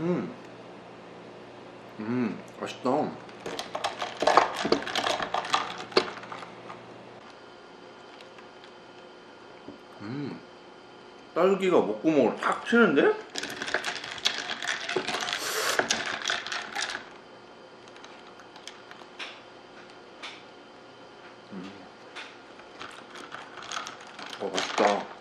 음. 음, 맛있다. 음. 딸기가 목구멍을 탁 치는데? 음. 어, 맛있다.